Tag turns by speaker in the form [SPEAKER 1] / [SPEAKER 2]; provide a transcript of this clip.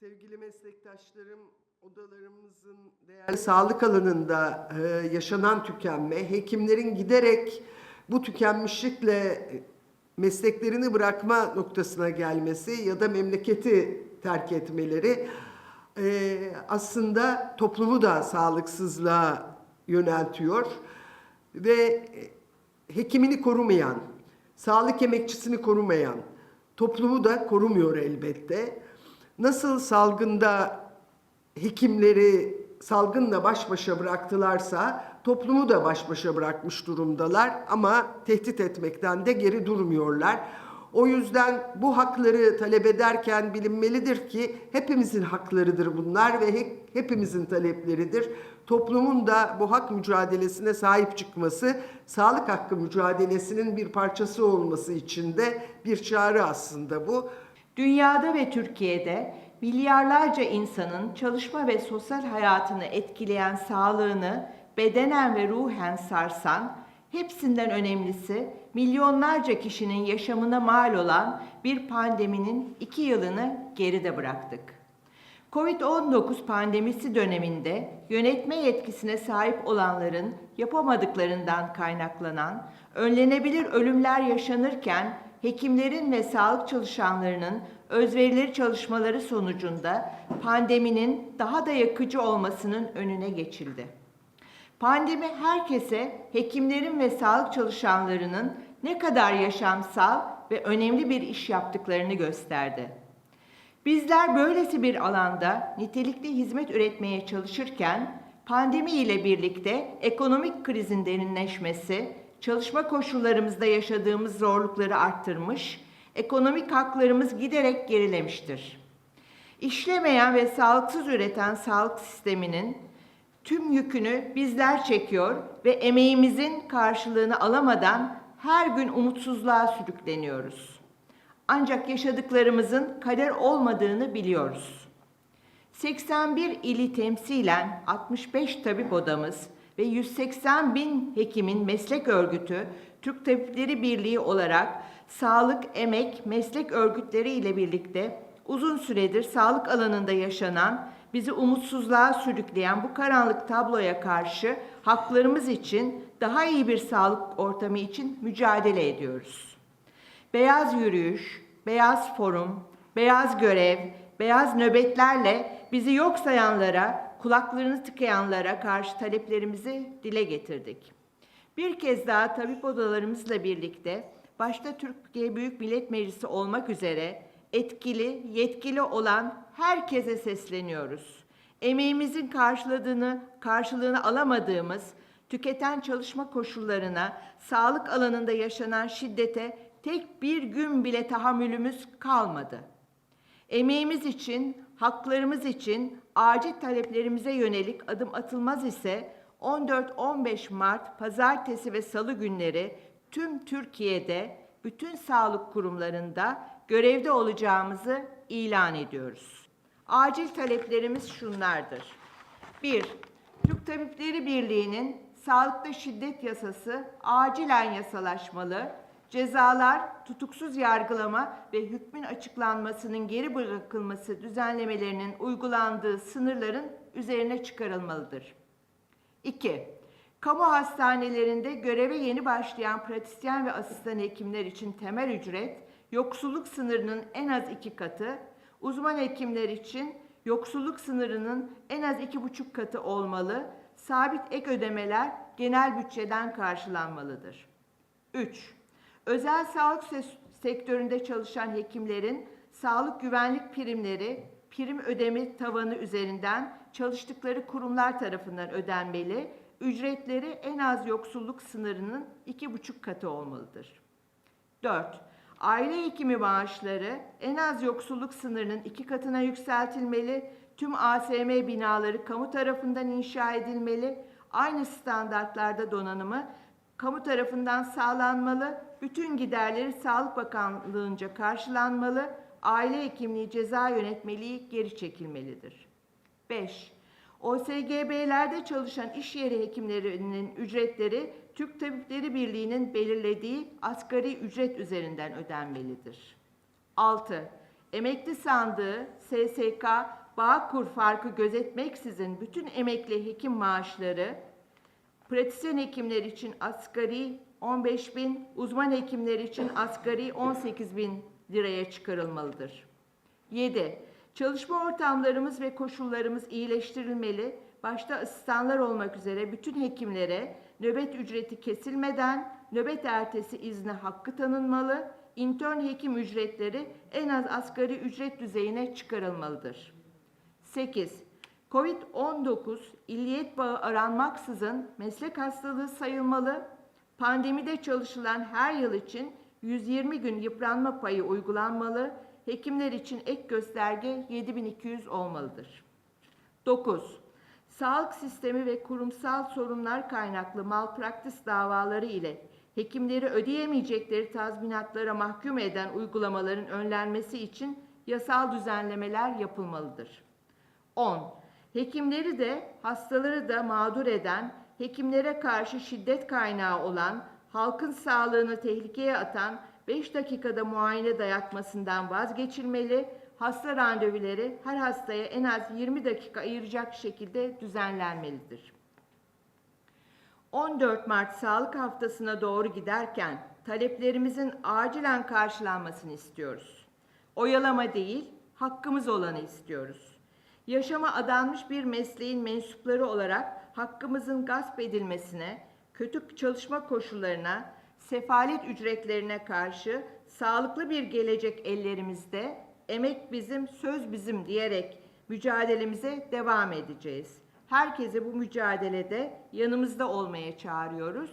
[SPEAKER 1] Sevgili meslektaşlarım, odalarımızın değerli sağlık alanında e, yaşanan tükenme, hekimlerin giderek bu tükenmişlikle mesleklerini bırakma noktasına gelmesi ya da memleketi terk etmeleri e, aslında toplumu da sağlıksızlığa yöneltiyor ve hekimini korumayan, sağlık emekçisini korumayan toplumu da korumuyor elbette. Nasıl salgında hekimleri salgınla baş başa bıraktılarsa toplumu da baş başa bırakmış durumdalar ama tehdit etmekten de geri durmuyorlar. O yüzden bu hakları talep ederken bilinmelidir ki hepimizin haklarıdır bunlar ve he- hepimizin talepleridir. Toplumun da bu hak mücadelesine sahip çıkması, sağlık hakkı mücadelesinin bir parçası olması için de bir çağrı aslında bu.
[SPEAKER 2] Dünyada ve Türkiye'de milyarlarca insanın çalışma ve sosyal hayatını etkileyen sağlığını bedenen ve ruhen sarsan, hepsinden önemlisi milyonlarca kişinin yaşamına mal olan bir pandeminin iki yılını geride bıraktık. Covid-19 pandemisi döneminde yönetme yetkisine sahip olanların yapamadıklarından kaynaklanan önlenebilir ölümler yaşanırken hekimlerin ve sağlık çalışanlarının özverili çalışmaları sonucunda pandeminin daha da yakıcı olmasının önüne geçildi. Pandemi herkese hekimlerin ve sağlık çalışanlarının ne kadar yaşamsal ve önemli bir iş yaptıklarını gösterdi. Bizler böylesi bir alanda nitelikli hizmet üretmeye çalışırken pandemi ile birlikte ekonomik krizin derinleşmesi, çalışma koşullarımızda yaşadığımız zorlukları arttırmış, ekonomik haklarımız giderek gerilemiştir. İşlemeyen ve sağlıksız üreten sağlık sisteminin tüm yükünü bizler çekiyor ve emeğimizin karşılığını alamadan her gün umutsuzluğa sürükleniyoruz. Ancak yaşadıklarımızın kader olmadığını biliyoruz. 81 ili temsilen 65 tabip odamız ve 180 bin hekimin meslek örgütü Türk Tabipleri Birliği olarak sağlık, emek, meslek örgütleri ile birlikte uzun süredir sağlık alanında yaşanan, bizi umutsuzluğa sürükleyen bu karanlık tabloya karşı haklarımız için, daha iyi bir sağlık ortamı için mücadele ediyoruz. Beyaz yürüyüş, beyaz forum, beyaz görev, beyaz nöbetlerle bizi yok sayanlara, kulaklarını tıkayanlara karşı taleplerimizi dile getirdik. Bir kez daha tabip odalarımızla birlikte başta Türkiye Büyük Millet Meclisi olmak üzere etkili, yetkili olan herkese sesleniyoruz. Emeğimizin karşıladığını, karşılığını alamadığımız tüketen çalışma koşullarına, sağlık alanında yaşanan şiddete tek bir gün bile tahammülümüz kalmadı. Emeğimiz için, haklarımız için acil taleplerimize yönelik adım atılmaz ise 14-15 Mart pazartesi ve salı günleri tüm Türkiye'de bütün sağlık kurumlarında görevde olacağımızı ilan ediyoruz. Acil taleplerimiz şunlardır. 1. Türk Tabipleri Birliği'nin sağlıkta şiddet yasası acilen yasalaşmalı, cezalar, tutuksuz yargılama ve hükmün açıklanmasının geri bırakılması düzenlemelerinin uygulandığı sınırların üzerine çıkarılmalıdır. 2. Kamu hastanelerinde göreve yeni başlayan pratisyen ve asistan hekimler için temel ücret, yoksulluk sınırının en az iki katı, uzman hekimler için yoksulluk sınırının en az iki buçuk katı olmalı, sabit ek ödemeler genel bütçeden karşılanmalıdır. 3. Özel sağlık sektöründe çalışan hekimlerin sağlık güvenlik primleri prim ödeme tavanı üzerinden çalıştıkları kurumlar tarafından ödenmeli, ücretleri en az yoksulluk sınırının iki buçuk katı olmalıdır. 4. Aile hekimi maaşları en az yoksulluk sınırının iki katına yükseltilmeli, tüm ASM binaları kamu tarafından inşa edilmeli, aynı standartlarda donanımı kamu tarafından sağlanmalı, bütün giderleri Sağlık Bakanlığı'nca karşılanmalı, aile hekimliği ceza yönetmeliği geri çekilmelidir. 5. OSGB'lerde çalışan iş yeri hekimlerinin ücretleri Türk Tabipleri Birliği'nin belirlediği asgari ücret üzerinden ödenmelidir. 6. Emekli sandığı, SSK, Bağkur farkı gözetmeksizin bütün emekli hekim maaşları, pratisyen hekimler için asgari 15 bin, uzman hekimler için asgari 18 bin liraya çıkarılmalıdır. 7. Çalışma ortamlarımız ve koşullarımız iyileştirilmeli. Başta asistanlar olmak üzere bütün hekimlere nöbet ücreti kesilmeden nöbet ertesi izni hakkı tanınmalı. İntern hekim ücretleri en az asgari ücret düzeyine çıkarılmalıdır. 8. Covid-19 illiyet bağı aranmaksızın meslek hastalığı sayılmalı. Pandemide çalışılan her yıl için 120 gün yıpranma payı uygulanmalı. Hekimler için ek gösterge 7200 olmalıdır. 9. Sağlık sistemi ve kurumsal sorunlar kaynaklı malpraktis davaları ile hekimleri ödeyemeyecekleri tazminatlara mahkum eden uygulamaların önlenmesi için yasal düzenlemeler yapılmalıdır. 10. Hekimleri de hastaları da mağdur eden, hekimlere karşı şiddet kaynağı olan, halkın sağlığını tehlikeye atan 5 dakikada muayene dayatmasından vazgeçilmeli, hasta randevuları her hastaya en az 20 dakika ayıracak şekilde düzenlenmelidir. 14 Mart Sağlık Haftası'na doğru giderken taleplerimizin acilen karşılanmasını istiyoruz. Oyalama değil, hakkımız olanı istiyoruz. Yaşama adanmış bir mesleğin mensupları olarak hakkımızın gasp edilmesine, kötü çalışma koşullarına, sefalet ücretlerine karşı sağlıklı bir gelecek ellerimizde, emek bizim, söz bizim diyerek mücadelemize devam edeceğiz. Herkese bu mücadelede yanımızda olmaya çağırıyoruz.